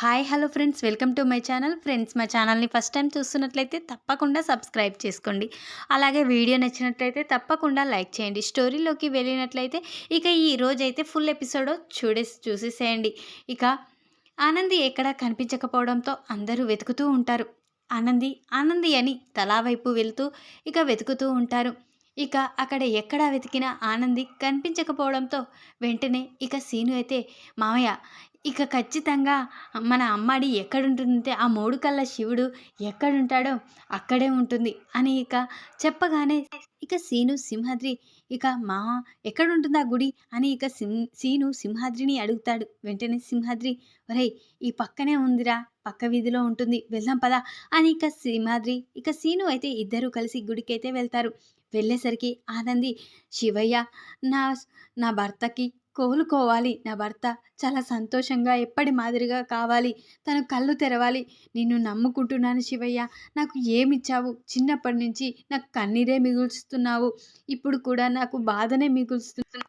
Hi hello friends. Welcome to my channel. Friends మా ఛానల్ని first time చూస్తున్నట్లయితే తప్పకుండా సబ్స్క్రైబ్ చేసుకోండి. అలాగే వీడియో నచ్చినట్లయితే తప్పకుండా లైక్ చేయండి. స్టోరీలోకి వెళ్ళినట్లయితే ఇక ఈ రోజైతే ఫుల్ ఎపిసోడ్ చూడేసి చూసేసేయండి. ఇక ఆనంది ఎక్కడ కనిపించకపోవడంతో అందరూ వెతుకుతూ ఉంటారు. ఆనంది ఆనంది అని తలా వైపు వెళ్తూ ఇక వెతుకుతూ ఉంటారు. ఇక అక్కడ ఎక్కడా వెతికినా ఆనంది కనిపించకపోవడంతో వెంటనే ఇక సీను అయితే మామయ్య ఇక ఖచ్చితంగా మన అమ్మాడి ఎక్కడుంటుందంటే ఆ మూడు కళ్ళ శివుడు ఎక్కడుంటాడో అక్కడే ఉంటుంది అని ఇక చెప్పగానే ఇక సీను సింహాద్రి ఇక మా ఎక్కడుంటుంది ఆ గుడి అని ఇక సిం సీను సింహాద్రిని అడుగుతాడు. వెంటనే సింహాద్రి ఒరేయ్ ఈ పక్కనే ఉందిరా పక్క వీధిలో ఉంటుంది వెళ్దాం పదా అని ఇక సింహాద్రి ఇక సీను అయితే ఇద్దరూ కలిసి గుడికి అయితే వెళ్తారు. వెళ్ళేసరికి ఆనంది శివయ్య నా నా భర్తకి కోలుకోవాలి. నా భర్త చాలా సంతోషంగా ఎప్పటి మాదిరిగా కావాలి. తను కళ్ళు తెరవాలి. నిన్ను నమ్ముకుంటున్నాను శివయ్య. నాకు ఏమిచ్చావు? చిన్నప్పటి నుంచి నాకు కన్నీరే మిగుల్చుతున్నావు ఇప్పుడు కూడా నాకు బాధనే మిగుల్చుతున్నావు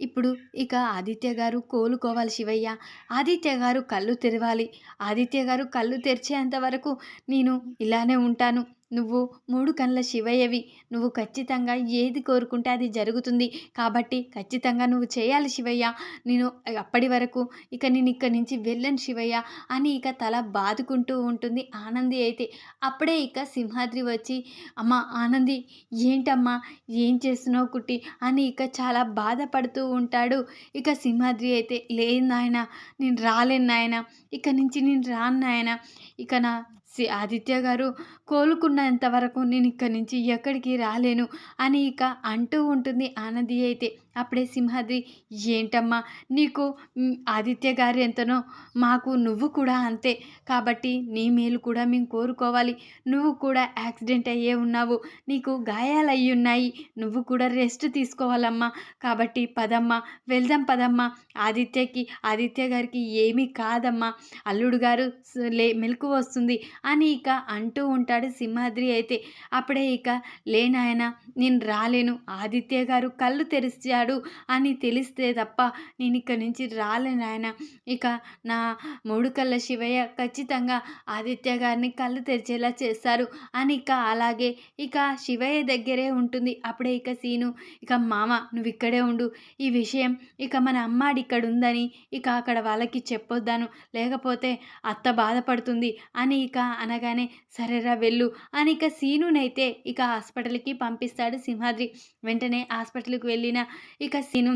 ఇప్పుడు ఇక ఆదిత్య గారు కోలుకోవాలి శివయ్య. ఆదిత్య గారు కళ్ళు తెరవాలి. ఆదిత్య గారు కళ్ళు తెరిచేంత వరకు నేను ఇలానే ఉంటాను. నువ్వు మూడు కళ్ళ శివయ్యవి. నువ్వు ఖచ్చితంగా ఏది కోరుకుంటే అది జరుగుతుంది. కాబట్టి ఖచ్చితంగా నువ్వు చేయాలి శివయ్య. నేను అప్పటి వరకు ఇక నేను ఇక్కడి నుంచి వెళ్ళను శివయ్య అని ఇక తల బాదుకుంటూ ఉంటుంది ఆనంది అయితే. అప్పుడే ఇక సింహాద్రి వచ్చి అమ్మ ఆనంది ఏంటమ్మా ఏం చేస్తున్నావు కుట్టి? అని ఇక చాలా బాధపడుతూ ఉంటాడు. ఇక సింహాద్రి అయితే లేదు నాయన నేను రాలేను నాయన ఇక నుంచి నేను రాను నాయన ఇక నా ఆదిత్య గారు కోలుకున్నంత వరకు నేను ఇక్కడి నుంచి ఎక్కడికి రాలేను అని ఇక అంటూ ఉంటుంది ఆనంది అయితే. అప్పుడే సింహాద్రి ఏంటమ్మా నీకు ఆదిత్య గారు ఎంతనో మాకు నువ్వు కూడా అంతే. కాబట్టి నీ మేలు కూడా మేము కోరుకోవాలి. నువ్వు కూడా యాక్సిడెంట్ అయ్యే ఉన్నావు. నీకు గాయాలు అయ్యి ఉన్నాయి. నువ్వు కూడా రెస్ట్ తీసుకోవాలమ్మా. కాబట్టి పదమ్మా వెళ్దాం పదమ్మా. ఆదిత్యకి ఆదిత్య గారికి ఏమీ కాదమ్మా. అల్లుడు గారు లే మెలకు వస్తుంది అని ఇక అంటూ ఉంటాడు సింహాద్రి అయితే. అప్పుడే ఇక లేనాయన నేను రాలేను. ఆదిత్య గారు కళ్ళు తెరిచాడు. అని తెలిస్తే తప్ప నేను ఇక్కడి నుంచి రాలేను ఆయన ఇక నా మూడు కళ్ళ శివయ్య ఖచ్చితంగా ఆదిత్య గారిని కళ్ళు తెరిచేలా చేస్తారు. అని ఇక అలాగే ఇక శివయ్య దగ్గరే ఉంటుంది. అప్పుడే ఇక సీను ఇక మామ నువ్వు ఇక్కడే ఉండు. ఈ విషయం ఇక మన అమ్మాడి ఇక్కడ ఉందని ఇక అక్కడ వాళ్ళకి చెప్పొద్దాను. లేకపోతే అత్త బాధపడుతుంది అని ఇక అనగానే సరేరా వెళ్ళు అని ఇక సీనునైతే ఇక హాస్పిటల్కి పంపిస్తాడు సింహాద్రి. వెంటనే హాస్పిటల్కి వెళ్ళిన ఇక సీను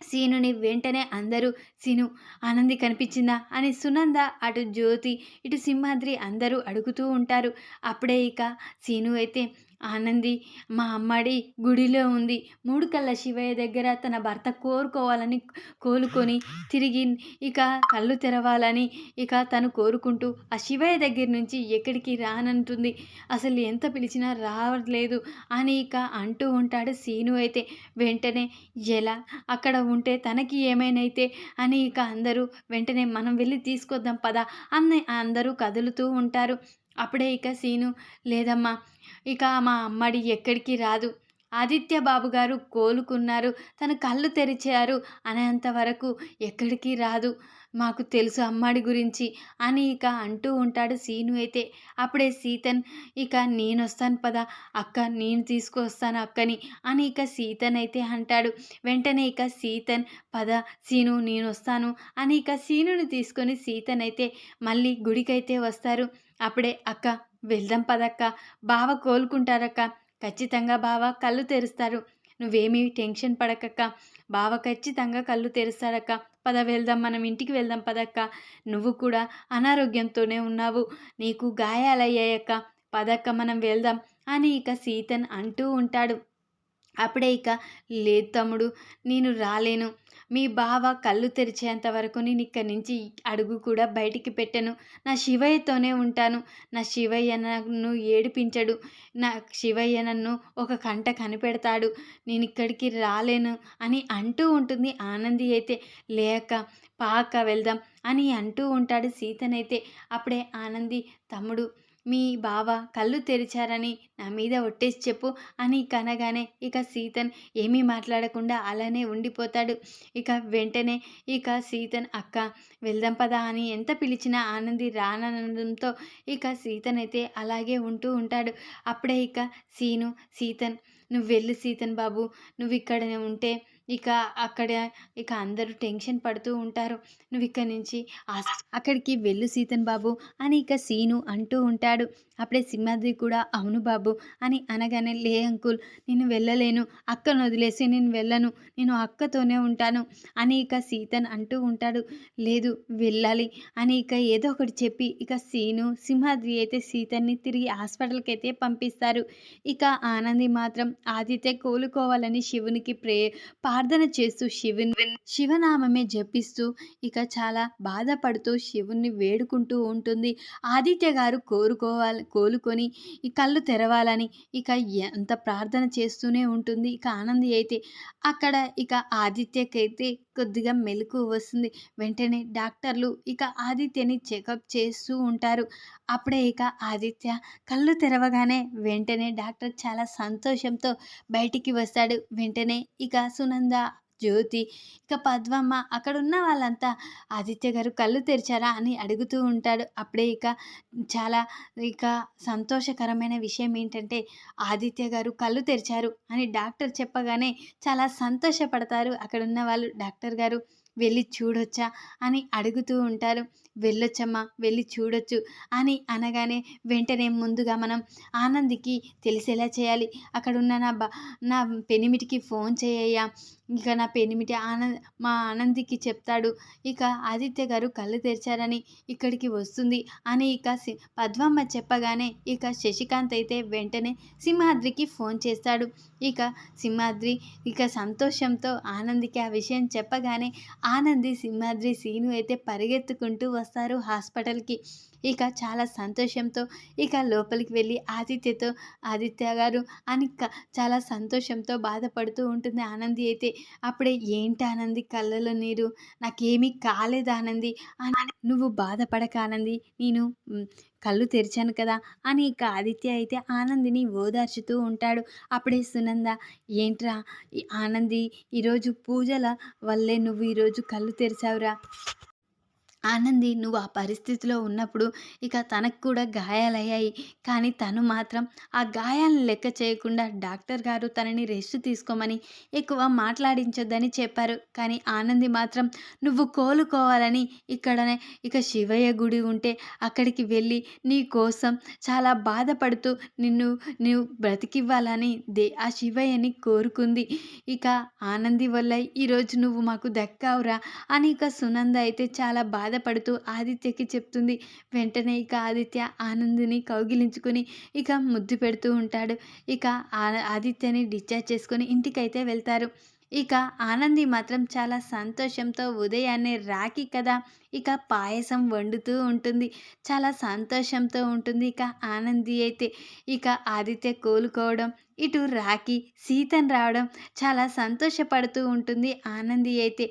సీనుని వెంటనే అందరూ సీను ఆనంది కనిపించిందా? అని సునంద అటు జ్యోతి ఇటు సింహాద్రి అందరూ అడుగుతూ ఉంటారు. అప్పుడే ఇక సీను అయితే ఆనంది మా అమ్మాడి గుడిలో ఉంది. మూడు కళ్ళ శివయ్య దగ్గర తన భర్త కోరుకోవాలని కోలుకొని తిరిగి ఇక కళ్ళు తెరవాలని ఇక తను కోరుకుంటూ ఆ శివయ్య దగ్గర నుంచి ఎక్కడికి రానంటుంది. అసలు ఎంత పిలిచినా రావట్లేదు అని ఇక అంటూ ఉంటాడు సీను అయితే. వెంటనే ఎలా? అక్కడ ఉంటే తనకి ఏమైనైతే? అని ఇక అందరూ వెంటనే మనం వెళ్ళి తీసుకొద్దాం పదా అన్న అందరూ కదులుతూ ఉంటారు. అప్పుడే ఇక సీను లేదమ్మా ఇక మా అమ్మడి ఎక్కడికి రాదు. ఆదిత్య బాబు గారు కోలుకున్నారు. తన కళ్ళు తెరిచారు. అనేంత వరకు ఎక్కడికి రాదు. మాకు తెలుసు అమ్మాడి గురించి అని ఇక అంటూ ఉంటాడు సీను అయితే. అప్పుడే సీతన్ ఇక నేను వస్తాను పదా అక్క నేను తీసుకొస్తాను అక్కని అని ఇక సీతన్ అయితే అంటాడు. వెంటనే ఇక సీతన్ పద సీను నేను వస్తాను అని ఇక సీనుని తీసుకొని సీతన్ అయితే మళ్ళీ గుడికైతే వస్తారు. అప్పుడే అక్క వెళ్దాం పదక్క. బావ కోలుకుంటారక్క. ఖచ్చితంగా బావ కళ్ళు తెరుస్తారు. నువ్వేమీ టెన్షన్ పడకక్క. బావ ఖచ్చితంగా కళ్ళు తెరుస్తాడక్క. పద వెళ్దాం. మనం ఇంటికి వెళ్దాం పదక్క. నువ్వు కూడా అనారోగ్యంతోనే ఉన్నావు. నీకు గాయాలయ్యాయక్క. పదక్క మనం వెళ్దాం అని ఇక సీతన్ అంటూ ఉంటాడు. అప్పుడే ఇక లేదు తమ్ముడు నేను రాలేను. మీ బావ కళ్ళు తెరిచేంత వరకు నేను ఇక్కడి నుంచి అడుగు కూడా బయటికి పెట్టను. నా శివయ్యతోనే ఉంటాను. నా శివయ్య నన్ను ఏడిపించడు. నా శివయ్య నన్ను ఒక కంట కనిపెడతాడు. నేను ఇక్కడికి రాలేను అని అంటూ ఉంటుంది ఆనంది అయితే. లేక పాక వెళ్దాం అని అంటూ ఉంటాడు సీతనైతే. అప్పుడే ఆనంది తమ్ముడు మీ బావ కళ్ళు తెరిచారని నా మీద ఒట్టేసి చెప్పు అని కనగానే ఇక సీతన్ ఏమీ మాట్లాడకుండా అలానే ఉండిపోతాడు. ఇక వెంటనే ఇక సీతన్ అక్క వెళ్దాం పదా అని ఎంత పిలిచినా ఆనంది రానడంతో ఇక సీతన్ అయితే అలాగే ఉంటూ ఉంటాడు. అప్పుడే ఇక సీను సీతన్ నువ్వు వెళ్ళు సీతన్ బాబు నువ్వు ఇక్కడనే ఉంటే ఇక అక్కడ ఇక అందరూ టెన్షన్ పడుతూ ఉంటారు. నువ్వు ఇక్కడి నుంచి అక్కడికి వెళ్ళు సీతన్ బాబు అని ఇక సీను అంటూ ఉంటాడు. అప్పుడే సింహాద్రి కూడా అవును బాబు అని అనగానే లే అంకుల్ నేను వెళ్ళలేను. అక్కను వదిలేసి నేను వెళ్ళను. నేను అక్కతోనే ఉంటాను అని ఇక సీతన్ అంటూ ఉంటాడు. లేదు వెళ్ళాలి అని ఇక ఏదో ఒకటి చెప్పి ఇక సీను సింహాద్రి అయితే సీతన్ని తిరిగి హాస్పిటల్కి అయితే పంపిస్తారు. ఇక ఆనంది మాత్రం ఆదిత్య కోలుకోవాలని శివునికి ప్రే ప్రార్థన చేస్తూ శివుని శివనామమే జపిస్తూ ఇక చాలా బాధపడుతూ శివుణ్ణి వేడుకుంటూ ఉంటుంది. ఆదిత్య గారు కోరుకోవాలి కోలుకొని ఈ కళ్ళు తెరవాలని ఇక ఎంత ప్రార్థన చేస్తూనే ఉంటుంది. ఇక ఆనంది అయితే అక్కడ ఇక ఆదిత్యకైతే కొద్దిగా మెలకు వస్తుంది. వెంటనే డాక్టర్లు ఇక ఆదిత్యని చెకప్ చేస్తూ ఉంటారు. అప్పుడే ఇక ఆదిత్య కళ్ళు తెరవగానే వెంటనే డాక్టర్ చాలా సంతోషంతో బయటికి వస్తాడు. వెంటనే ఇక సునంద జ్యోతి ఇక పద్మమ్మ అక్కడ ఉన్న వాళ్ళంతా ఆదిత్య గారు కళ్ళు తెరిచారా? అని అడుగుతూ ఉంటాడు. అప్పుడే ఇక చాలా ఇక సంతోషకరమైన విషయం ఏంటంటే ఆదిత్య గారు కళ్ళు తెరిచారు అని డాక్టర్ చెప్పగానే చాలా సంతోషపడతారు అక్కడ ఉన్న వాళ్ళు. డాక్టర్ గారు వెళ్ళి చూడొచ్చా అని అడుగుతూ ఉంటారు. వెళ్ళొచ్చమ్మా వెళ్ళి చూడొచ్చు అని అనగానే వెంటనే ముందుగా మనం ఆనందికి తెలిసేలా చేయాలి. అక్కడున్న నా బా నా పెనిమిటికి ఫోన్ చేయయ్యా. ఇక నా పెనిమిటి ఆనంద్ మా ఆనందికి చెప్తాడు. ఇక ఆదిత్య గారు కళ్ళు తెరిచారని ఇక్కడికి వస్తుంది అని ఇక పద్మమ్మ చెప్పగానే ఇక శశికాంత్ అయితే వెంటనే సింహాద్రికి ఫోన్ చేస్తాడు. ఇక సింహాద్రి ఇక సంతోషంతో ఆనందికి ఆ విషయం చెప్పగానే ఆనంది సింహాద్రి సీను అయితే పరిగెత్తుకుంటూ వస్తారు హాస్పిటల్కి. ఇక చాలా సంతోషంతో ఇక లోపలికి వెళ్ళి ఆదిత్యతో ఆదిత్య గారు అని చాలా సంతోషంతో బాధపడుతూ ఉంటుంది ఆనంది అయితే. అప్పుడే ఏంటి ఆనంది కళ్ళలో నీరు? నాకేమీ కాలేదు ఆనంది. నువ్వు బాధపడక ఆనంది. నేను కళ్ళు తెరిచాను కదా అని ఇక ఆదిత్య అయితే ఆనందిని ఓదార్చుతూ ఉంటాడు. అప్పుడే సునంద ఏంట్రా ఆనంది ఈరోజు పూజల వల్లే నువ్వు ఈరోజు కళ్ళు తెరిచావురా? ఆనంది నువ్వు ఆ పరిస్థితిలో ఉన్నప్పుడు ఇక తనకు కూడా గాయాలయ్యాయి. కానీ తను మాత్రం ఆ గాయాలను లెక్క చేయకుండా డాక్టర్ గారు తనని రెస్ట్ తీసుకోమని ఎక్కువ మాట్లాడించొద్దని చెప్పారు. కానీ ఆనంది మాత్రం నువ్వు కోలుకోవాలని ఇక్కడనే ఇక శివయ్య గుడి ఉంటే అక్కడికి వెళ్ళి నీ కోసం చాలా బాధపడుతూ నిన్ను నువ్వు బ్రతికివ్వాలని దే ఆ శివయ్యని కోరుకుంది. ఇక ఆనంది వల్ల ఈరోజు నువ్వు మాకు దక్కావురా అని ఇక సునంద అయితే చాలా బాధ బాధపడుతూ ఆదిత్యకి చెప్తుంది. వెంటనే ఇక ఆదిత్య ఆనందిని కౌగిలించుకొని ఇక ముద్దు పెడుతూ ఉంటాడు. ఇక ఆదిత్యని డిశ్చార్జ్ చేసుకొని ఇంటికైతే వెళ్తారు. ఇక ఆనంది మాత్రం చాలా సంతోషంతో ఉదయాన్నే రాకి కదా ఇక పాయసం వండుతూ ఉంటుంది. చాలా సంతోషంతో ఉంటుంది ఇక ఆనంది అయితే. ఇక ఆదిత్య కోలుకోవడం ఇటు రాకి సీతన్ రావడం చాలా సంతోషపడుతూ ఉంటుంది ఆనంది అయితే.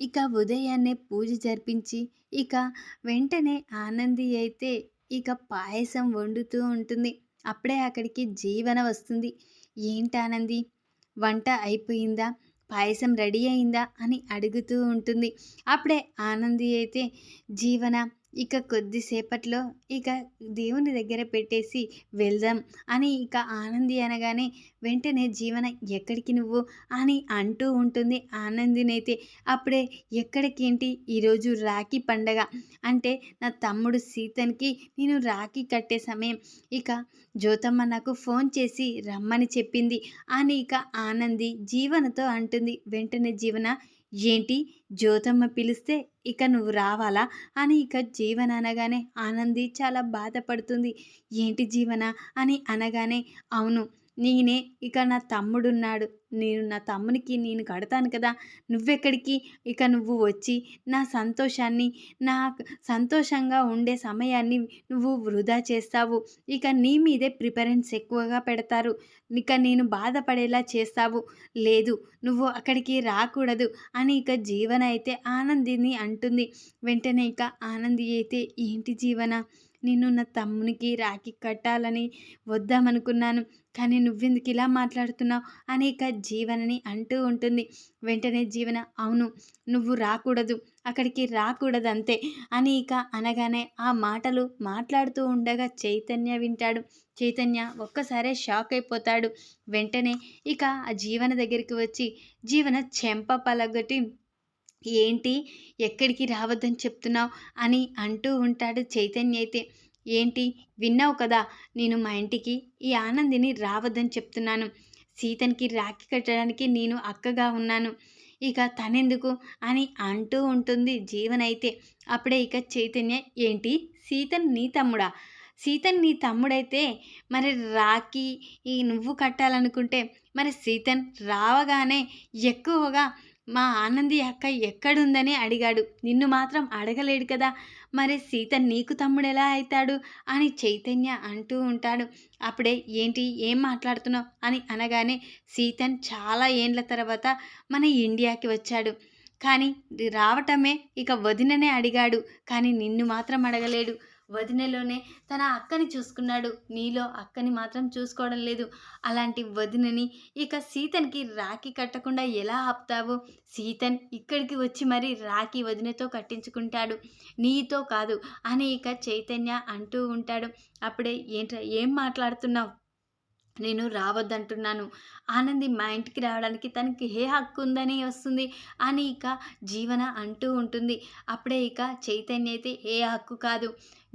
ఇక ఉదయాన్నే పూజ జరిపించి ఇక వెంటనే ఆనంది అయితే ఇక పాయసం వండుతూ ఉంటుంది. అప్పుడే అక్కడికి జీవన వస్తుంది. ఏంటి ఆనంది? వంట అయిపోయిందా? పాయసం రెడీ అయిందా? అని అడుగుతూ ఉంటుంది. అప్పుడే ఆనంది అయితే జీవన? ఇక కొద్దిసేపట్లో ఇక దేవుని దగ్గర పెట్టేసి వెళ్దాం అని ఇక ఆనంది అనగానే వెంటనే జీవన ఎక్కడికి నువ్వు అని అంటూ ఉంటుంది. ఆనందినైతే అప్పుడే ఎక్కడికి ఏంటి ఈరోజు రాఖీ పండగ. అంటే నా తమ్ముడు సీతన్కి నేను రాఖీ కట్టే సమయం. ఇక జ్యోతమ్మ నాకు ఫోన్ చేసి రమ్మని చెప్పింది అని ఇక ఆనంది జీవనతో అంటుంది. వెంటనే జీవన ఏంటి? జ్యోతమ్మ పిలిస్తే ఇక నువ్వు రావాలా? అని ఇక జీవన అనగానే ఆనంది చాలా బాధపడుతుంది. ఏంటి జీవన? అని అనగానే అవును. నేనే ఇక నా తమ్ముడున్నాడు. నేను నా తమ్మునికి నేను కడతాను కదా. నువ్వెక్కడికి? ఇక నువ్వు వచ్చి నా సంతోషాన్ని నా సంతోషంగా ఉండే సమయాన్ని నువ్వు వృధా చేస్తావు. ఇక నీ మీదే ప్రిఫరెన్స్ ఎక్కువగా పెడతారు. ఇక నేను బాధపడేలా చేస్తావు. లేదు నువ్వు అక్కడికి రాకూడదు అని ఇక జీవన అయితే ఆనందిని అంటుంది. వెంటనే ఇక ఆనంది అయితే ఏంటి జీవన? నిన్ను నా తమ్మునికి రాఖీ కట్టాలని వద్దామనుకున్నాను. కానీ నువ్వెందుకు ఇలా మాట్లాడుతున్నావు? అని ఇక జీవనని అంటూ ఉంటుంది. వెంటనే జీవన అవును నువ్వు రాకూడదు. అక్కడికి రాకూడదు అంతే అని ఇక అనగానే ఆ మాటలు మాట్లాడుతూ ఉండగా చైతన్య వింటాడు. చైతన్య ఒక్కసారే షాక్ అయిపోతాడు. వెంటనే ఇక ఆ జీవన దగ్గరికి వచ్చి జీవన చెంప పలగొట్టి ఏంటి? ఎక్కడికి రావద్దని చెప్తున్నావు? అని అంటూ ఉంటాడు చైతన్య అయితే. ఏంటి? విన్నావు కదా నేను మా ఇంటికి ఈ ఆనందిని రావద్దని చెప్తున్నాను. సీతనికి రాఖీ కట్టడానికి నేను అక్కగా ఉన్నాను. ఇక తనెందుకు? అని అంటూ ఉంటుంది జీవన్ అయితే. అప్పుడే ఇక చైతన్య ఏంటి? సీతన్ నీ తమ్ముడా? సీతన్ నీ తమ్ముడైతే మరి రాఖీ ఈ నువ్వు కట్టాలనుకుంటే మరి సీతన్ రావగానే ఎక్కువగా మా ఆనంది అక్క ఎక్కడుందని అడిగాడు. నిన్ను మాత్రం అడగలేడు కదా. మరి సీత నీకు తమ్ముడెలా అవుతాడు అని చైతన్య అంటూ ఉంటాడు. అప్పుడే ఏంటి ఏం మాట్లాడుతున్నావు? అని అనగానే సీతన్ చాలా ఏండ్ల తర్వాత మన ఇండియాకి వచ్చాడు. కానీ రావటమే ఇక వదిననే అడిగాడు. కానీ నిన్ను మాత్రం అడగలేడు. వదినలోనే తన అక్కని చూసుకున్నాడు. నీలో అక్కని మాత్రం చూసుకోవడం లేదు. అలాంటి వదినని ఇక సీతన్కి రాఖీ కట్టకుండా ఎలా ఆపుతావు? సీతన్ ఇక్కడికి వచ్చి మరి రాఖీ వదినతో కట్టించుకుంటాడు. నీతో కాదు అని ఇక చైతన్య అంటూ ఉంటాడు. అప్పుడే ఏంట్రా ఏం మాట్లాడుతున్నావు? నేను రావద్దంటున్నాను. ఆనంది మా ఇంటికి రావడానికి తనకి ఏ హక్కు ఉందని వస్తుంది? అని ఇక జీవన అంటూ ఉంటుంది. అప్పుడే ఇక చైతన్య అయితే ఏ హక్కు కాదు.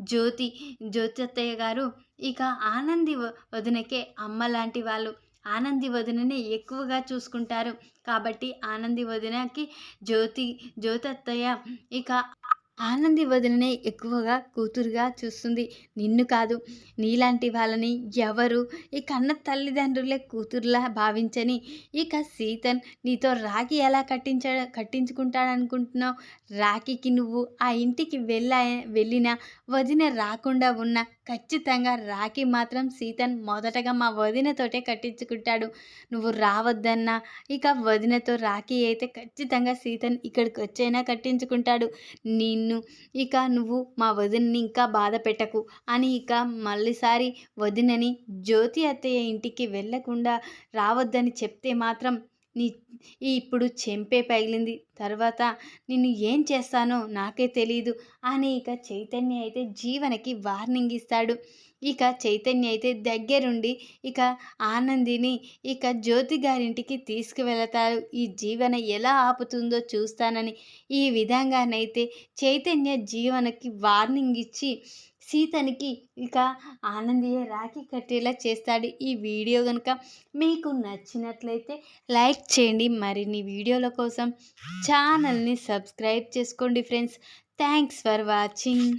జ్యోతి జ్యోతత్తయ్య గారు ఇక ఆనంది వదినకే అమ్మ లాంటి వాళ్ళు. ఆనంది వదినని ఎక్కువగా చూసుకుంటారు. కాబట్టి ఆనంది వదినకి జ్యోతి జ్యోతి అత్తయ్య ఇక ఆనంది వదిలినే ఎక్కువగా కూతురుగా చూస్తుంది. నిన్ను కాదు నీలాంటి వాళ్ళని ఎవరు? ఈ కన్న తల్లిదండ్రులే కూతురులా భావించని ఇక సీతన్ నీతో రాఖీ ఎలా కట్టించ కట్టించుకుంటాడనుకుంటున్నావు? రాఖీకి నువ్వు ఆ ఇంటికి వెళ్ళ వెళ్ళినా వదిన రాకుండా ఉన్న ఖచ్చితంగా రాఖీ మాత్రం సీతన్ మొదటగా మా వదినతోటే కట్టించుకుంటాడు. నువ్వు రావద్దన్నా ఇక వదినతో రాఖీ అయితే ఖచ్చితంగా సీతన్ ఇక్కడికి వచ్చైనా కట్టించుకుంటాడు. నిన్ను ఇక నువ్వు మా వదినని ఇంకా బాధ పెట్టకు అని ఇక మళ్ళీసారి వదినని జ్యోతి అత్తయ్య ఇంటికి వెళ్ళకుండా రావద్దని చెప్తే మాత్రం నీ ఇప్పుడు చెంపే పగిలింది. తర్వాత నిన్ను ఏం చేస్తానో నాకే తెలియదు అని ఇక చైతన్య అయితే జీవనకి వార్నింగ్ ఇస్తాడు. ఇక చైతన్య అయితే దగ్గరుండి ఇక ఆనందిని ఇక జ్యోతి గారింటికి తీసుకువెళతారు. ఈ జీవన ఎలా ఆపుతుందో చూస్తానని ఈ విధంగానైతే చైతన్య జీవనకి వార్నింగ్ ఇచ్చి సీతనికి ఇక ఆనందియే రాఖీ కట్టేలా చేస్తాడు ఈ వీడియో కనుక మీకు నచ్చినట్లయితే లైక్ చేయండి. మరిన్ని వీడియోల కోసం ఛానల్ని సబ్స్క్రైబ్ చేసుకోండి ఫ్రెండ్స్. Thanks for watching.